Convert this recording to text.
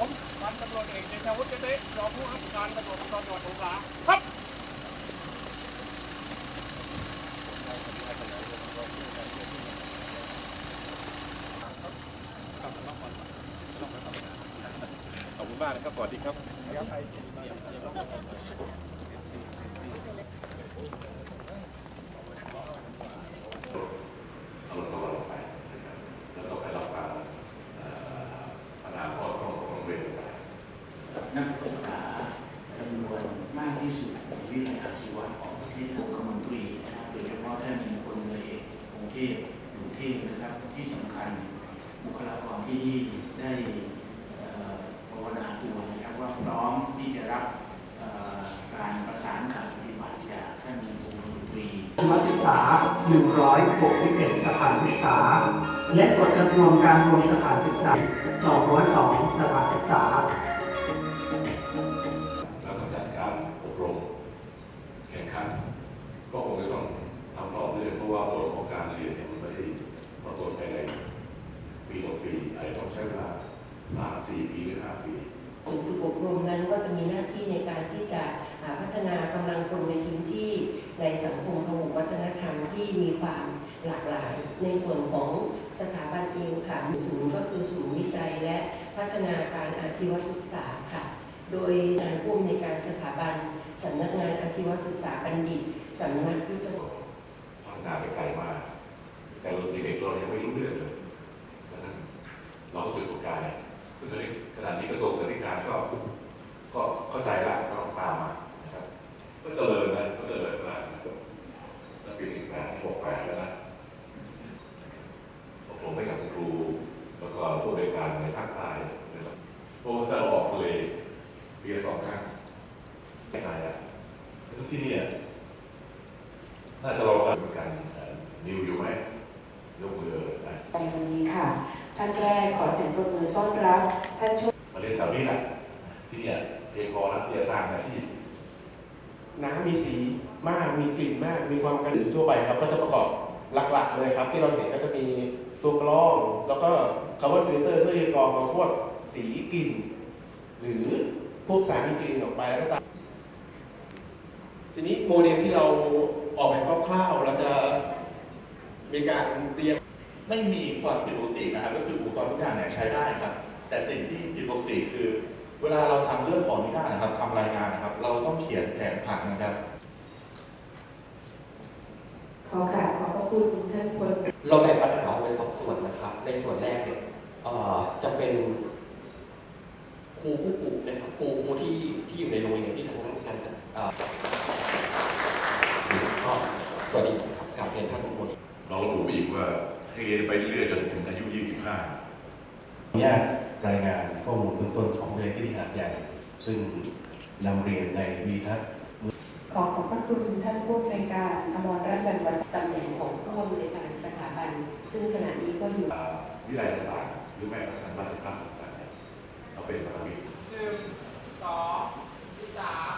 ผมพันตำรวจเอกเดชวุฒิเจเตญรองผู้รับการตำรวจภูธรจังหวัดสงขลาครับ ขอบคุณมากนะครับสวัสดีครับ ที่สุดในวิทยาชีวะของประเทศทุกมนตรีนะครับโดยเฉพาะท่านพลเรือเอกกรุงเทพอยู่เทพนะครับที่สำคัญบุคลากรที่นี่ได้ภาวนาตัวนะครับว่าพร้อมที่จะรับการประสานการปฏิบัติจากท่านองคมนตรีนักศึกษา 161 สถานศึกษา และกฎกระทรวงการรวมสถานศึกษา 202 สถานศึกษา ผลของการเรียนเนี่ยมันไม่ได้ปรากฏภายในปีต่อปีอาจจะต้องใช้เวลาสามสี่ปีหรือห้าปีศูนย์ฝึกอบรมนั้นก็จะมีหน้าที่ในการที่จะพัฒนากำลังคนในพื้นที่ในสังคมพหุวัฒนธรรมที่มีความหลากหลาย ในส่วนของสถาบันเองค่ะศูนย์ก็คือศูนย์วิจัยและพัฒนาการอาชีวศึกษาค่ะ โดยงานผู้อำนวยการสถาบันสำนักงานอาชีวศึกษาบัณฑิตสำนักยุทธศาสตร์ พัฒนาไปไกลมาก แต่เราเด็กๆเรายังไม่รู้เรื่องเลยนั้นเราก็ฝึกตัวกายซึ่งตอนนี้ขณะนี้กระทรวงสาธารณสุขก็ก็เข้าใจละก็ต้องตามมานะครับก็เจริญนะก็เจริญมาแล้วปีหนึ่งแปดหกแปดแล้วนะอบรมให้กับครูแล้วก็ผู้บริการในภาคใต้นะครับเพราะว่าถ้าเราออกทะเลปีละสองครั้งไม่นานอะที่นี่น่าจะลองกันเหมือนกันเอ่อนิวอยู่ไหมยกมือนะ ในวันนี้ค่ะ ท่านแรกขอเสียงปรบมือต้อนรับ ท่านช่วยมาเรียนแถวนี้แหละที่เนี่ยเพียงพอแล้วที่จะสร้างอาชีพน้ำมีสีมากมีกลิ่นมาก มีความกระดื่ทั่วไปครับ ก็จะประกอบหลักๆเลยครับ ที่เราเห็นก็จะมีตัวกรอง แล้วก็คาร์บอนฟิลเตอร์เพื่อที่จะกรองเอาพวกสีกลิ่น หรือพวกสารอินซูลินออกไปแล้วก็ตามทีนี้โมเดลที่เราออกแบบคร่าวๆเราจะมีการเตรียม ไม่มีความผิดปกตินะครับ ก็คืออุปกรณ์ทุกอย่างเนี่ยใช้ได้ครับ แต่สิ่งที่ผิดปกติคือ เวลาเราทำเรื่องของนี้ได้นะครับทำรายงานนะครับ เราต้องเขียนแผนผังนะครับ ขอกราบขอบพระคุณท่านพลเราแบ่งปัญหาออกเป็นสองส่วนนะครับ ในส่วนแรกเนี่ยเอ่อจะเป็นครูผู้ปลูกนะครับครูครูที่ที่อยู่ในโรงเรียนที่ทำงานกันเอ่อก็สวัสดีครับกราบเรียนท่านทุกคนเราระบุไปอีกว่า ให้เรียนไปเรื่อยๆจนถึงอายุ 25ขออนุญาตรายงานข้อมูลเบื้องต้นของวิทยาลัยที่หาดใหญ่ ซึ่งนำเรียนในวีทัศน์ขอขอบพระคุณท่านผู้อำนวยการอมรราชจันทร์วัฒน์ตำแหน่งของผู้อำนวยการสถาบัน ซึ่งขณะนี้ก็อยู่อ่าวิทยาลัยต่างๆหรือแม้กระทั่งราชพัฒต่างๆเนี่ยเราเป็นพันธมิตรหนึ่งสองสาม